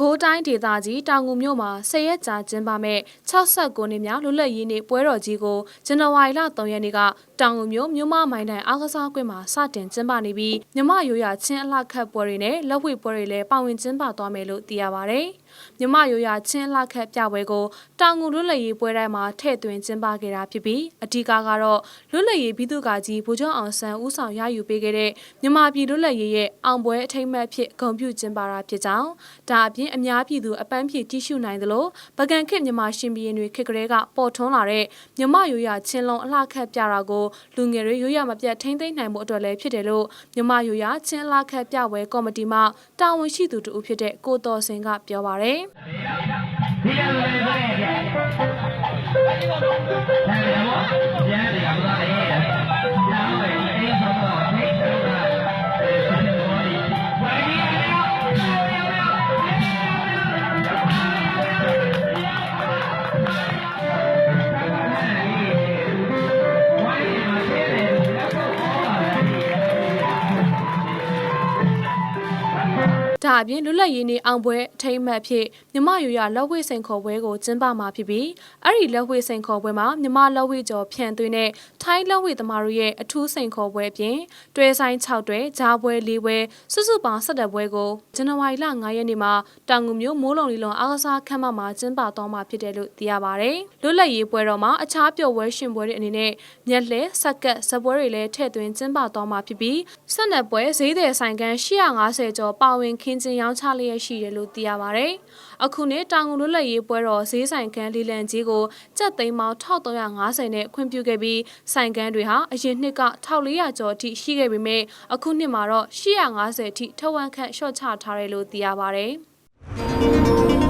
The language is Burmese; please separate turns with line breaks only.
ကိုးတိုင်းဒေသကြီးတောင်ငူမြို့မှာ၁၀ရက်ကြာကျင်းပမဲ့69နှစ်မြောက်လွတ်လပ်ရေးနေ့ပွဲတော်ကြီးကိုဇန်နဝါရီလ3ရက်နေ့က တောင်ငူမြို့မြို့မမိုင်းတိုင်အားကစားကွင်းမှာစတင်ကျင်းပနေပြီးမြမရိုးရချင်းအလှခတ်ပွဲတွေနဲ့လက်ဝှေ့ပွဲတွေလည်းပါဝင်ကျင်းပသွားမယ်လို့သိရပါဗျ။မြမရိုးရချင်းအလှခတ်ပြပွဲကိုတောင်ငူလွတ်လပ်ရေးပွဲတိုင်းမှာထည့်သွင်းကျင်းပခဲ့တာဖြစ်ပြီးအဓိကကတော့လွတ်လပ်ရေးပြည်သူ့ကာကြီးဗိုလ်ချုပ်အောင်ဆန်းဦးဆောင်ရယူပေးခဲ့တဲ့မြမပြည်လွတ်လပ်ရေးရဲ့အောင်ပွဲအထိမ်းအမှတ်ဖြစ်ဂုဏ်ပြုကျင်းပတာဖြစ်ကြောင်းဒါအပြင်အများပြည်သူအပန်းဖြေကြည့်ရှုနိုင်သလိုပကံခေတ်မြမရှင်ဘီရင်တွေခေတ်ကလေးကပေါ်ထွန်းလာတဲ့မြမရိုးရချင်းလုံးအလှခတ်ပြတာကိုလူငယ်တွေရိုးရမပြတ်ထိမ့်သိမ့်နိုင်မှုအတွက်လည်းဖြစ်တယ်လို့မြမရိုးရချင်းအလှခတ်ပြပွဲကော်မတီမှတာဝန်ရှိသူတူဖြစ်တဲ့ကိုတော်စင်ကပြောပါရယ်
ဒီကလိုလေးပဲကြတယ်ဒါပေမဲ့ကျန်တယ်ကတော့လေ ဒါ
အပြင်လွတ်လပ်ရေးနေ့အောင်ပွဲအထိမ်းအမှတ်ဖြစ်မြမရိုးရလက်ဝှေ့စိန်ခေါ်ပွဲကိုကျင်းပမှာဖြစ်ပြီးအဲ့ဒီလက်ဝှေ့စိန်ခေါ်ပွဲမှာမြမလက်ဝှေ့ကျော်ဖြန့်သွင်းတဲ့ထိုင်းလက်ဝှေ့သမားတို့ရဲ့အထူးစိန်ခေါ်ပွဲအပြင်တွဲဆိုင်6တွဲဂျားပွဲ၄ပွဲစုစုပေါင်း17ပွဲကိုဇန်နဝါရီလ9ရက်နေ့မှာတောင်ငူမြို့မိုးလုံလီလုံအားကစားခန်းမမှာကျင်းပသွားမှာဖြစ်တယ်လို့သိရပါဗျ။လွတ်လပ်ရေးပွဲတော်မှာအခြားပျော်ပွဲရှင်ပွဲတွေအနေနဲ့မျက်လှဲဆက်ကတ်ဇပွဲတွေလည်းထည့်သွင်းကျင်းပသွားမှာဖြစ်ပြီးဆက်နက်ပွဲဈေးသည်ဆိုင်ကန်း850ကျော်ပါဝင်ခင်းကျင်းရောင်းချလျက်ရှိတယ်လို့သိရပါဗျ။အခုနှစ်တောင်ငူလွတ်လပ်ရေးပွဲတော်ဈေးဆိုင်ကန်းလီလန်ကြီးကိုကျပ်သိန်းပေါင်း1350နဲ့ခွင့်ပြုခဲ့ပြီးဆိုင်ကန်းတွေဟာအရင်နှစ်က1400ကျော်အထိရှိခဲ့ပေမဲ့အခုနှစ်မှာတော့850အထိထက်ဝက်ခန့်လျှော့ချထားတယ်လို့သိရပါဗျ။